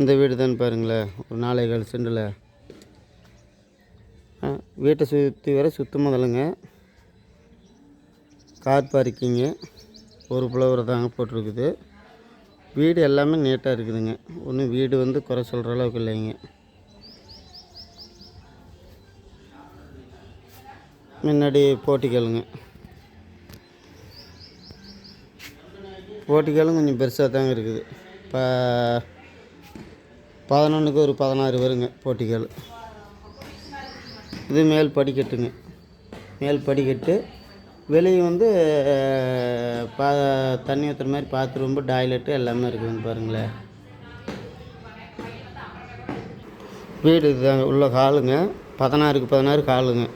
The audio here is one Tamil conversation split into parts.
இந்த வீடு தான் பாருங்களேன் ஒரு நாலே கால் சென்டில் வீட்டை சுற்றி வர சுத்தமாக தலைங்க கார் பார்க்கிங்கு ஒரு புலவரை தாங்க போட்டிருக்குது. வீடு எல்லாமே நீட்டாக இருக்குதுங்க. ஒன்றும் வீடு வந்து குறை சொல்கிற அளவுக்கு இல்லைங்க. முன்னாடி போட்டிக்கலுங்க போட்டிகளும் கொஞ்சம் பெருசாக தாங்க இருக்குது. இப்போ பதினொன்றுக்கு ஒரு பதினாறு வருங்க போட்டிகள். இது மேல் படிக்கட்டுங்க. மேல் படிக்கட்டு. வெளியே வந்து பா தண்ணி ஊற்றுற மாதிரி பாத்ரூம்பு டாய்லெட்டு எல்லாமே இருக்குதுங்க பாருங்களேன். வீடு இதுதாங்க உள்ள ஹாலுங்க. பதினாறுக்கு பதினாறு ஹாலுங்க.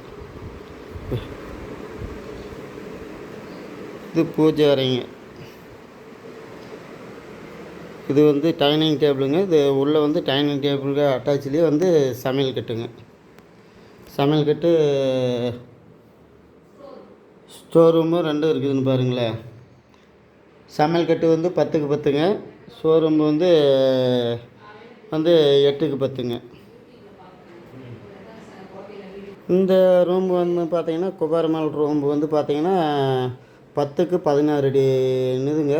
இது பூஜை வரைங்க இது வந்து டைனிங் டேபிளுங்க. இது உள்ளே வந்து டைனிங் டேபிளுக்கு அட்டாச்சிலே வந்து சமையல் கட்டுங்க. சமையல் கட்டு ஸ்டோர் ரூமும் ரெண்டும் இருக்குதுன்னு பாருங்களேன். சமையல் கட்டு வந்து பத்துக்கு பத்துங்க. ஸ்டோர் ரூம் வந்து வந்து எட்டுக்கு பத்துங்க. இந்த ரூம் வந்து பார்த்தீங்கன்னா குபாரமல் ரூம் வந்து பார்த்தீங்கன்னா பத்துக்கு பதினாறு அடி இதுங்க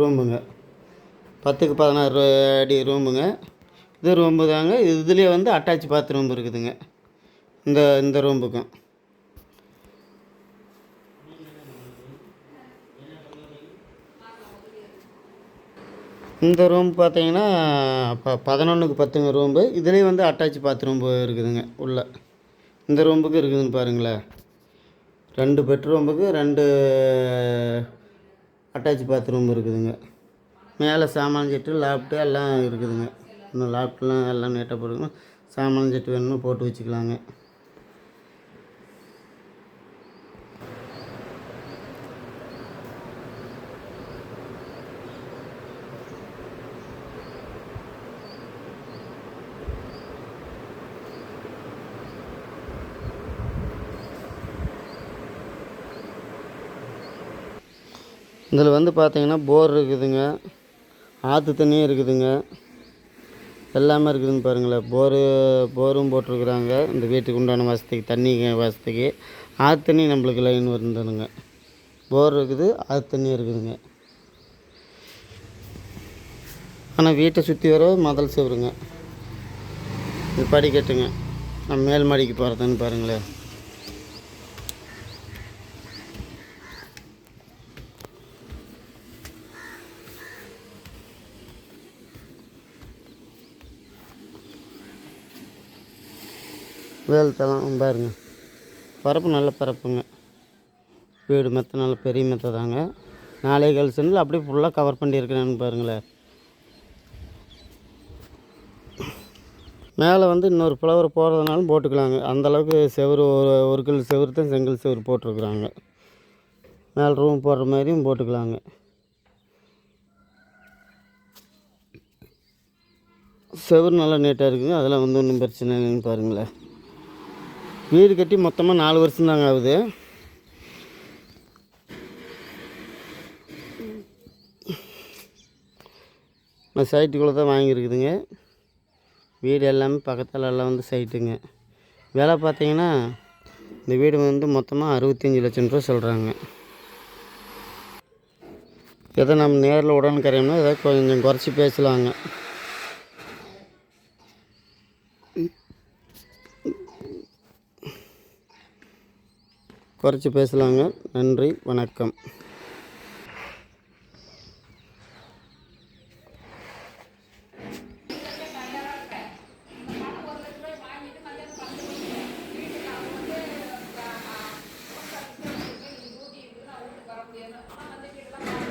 ரூமுங்க. பத்துக்கு பதினாறு அடி ரூமுங்க. இது ரூம்பு தாங்க. இதுலேயே வந்து அட்டாச் பாத்ரூம் இருக்குதுங்க. இந்த இந்த ரூமுக்கும் இந்த ரூம் பார்த்தீங்கன்னா ப பதினொன்றுக்கு பத்துங்க ரூம்பு. இதுலேயே வந்து அட்டாச் பாத்ரூம் இருக்குதுங்க உள்ள. இந்த ரூம்புக்கு இருக்குதுன்னு பாருங்களேன். ரெண்டு பெட்ரூமுக்கு ரெண்டு அட்டாச் பாத்ரூம் இருக்குதுங்க. மேலே சாமான் செட்டு லாப்ட்டு எல்லாம் இருக்குதுங்க. இன்னும் லாப்ட்லாம் எல்லாம் நீட்டாக போட்டுக்கணும். சாமான் செட்டு வேணும்னு போட்டு வச்சுக்கலாங்க. இதில் வந்து பார்த்தீங்கன்னா போர் இருக்குதுங்க. ஆற்று தண்ணியும் இருக்குதுங்க. எல்லாமே இருக்குதுன்னு பாருங்களேன். போரு போரும் போட்டிருக்குறாங்க. இந்த வீட்டுக்கு உண்டான வசதிக்கு தண்ணி வசதிக்கு. ஆற்று தண்ணி நம்மளுக்கு லைன் வந்துடுங்க போர் இருக்குது ஆற்று தண்ணி இருக்குதுங்க. ஆனால் வீட்டை சுற்றி வர முதல் சுவருங்க. இது படிக்கட்டுங்க. நம்ம மேல் மாடிக்கு போகிறதுன்னு பாருங்களேன். வேல் தளம் பாருங்க. பரப்பு நல்ல பரப்புங்க. வீடு மெத்த நல்ல பெரிய மெத்த தாங்க. நாளை கால் அப்படியே ஃபுல்லாக கவர் பண்ணியிருக்கிறேன்னு பாருங்களேன். மேலே வந்து இன்னொரு ஃப்ளவர் போடுறதுனாலும் போட்டுக்கலாங்க. அந்தளவுக்கு செவுரு ஒரு ஒரு கிலோ செவுரு தான் செங்கல் செவரு போட்டிருக்குறாங்க. மேலே ரூம் போடுற மாதிரியும் போட்டுக்கலாங்க. செவுரு நல்லா நீட்டாக இருக்குங்க. அதெல்லாம் வந்து ஒன்றும் பிரச்சனை இல்லைன்னு பாருங்களேன். வீடு கட்டி மொத்தமாக நாலு வருஷம் தாங்க ஆகுது. நான் சைட்டுக்குள்ளே தான் வாங்கியிருக்குதுங்க. வீடு எல்லாமே பக்கத்தில் எல்லாம் வந்து சைட்டுங்க. விலை பார்த்தீங்கன்னா இந்த வீடு வந்து மொத்தமாக அறுபத்தஞ்சி லட்சம் ரூபா சொல்கிறாங்க எதை நம்ம நேரில் உடனே கரையோம்னா எதாவது கொஞ்சம் குறைச்சி பேசலாங்க. குறைச்சி பேசலாங்க. நன்றி வணக்கம்.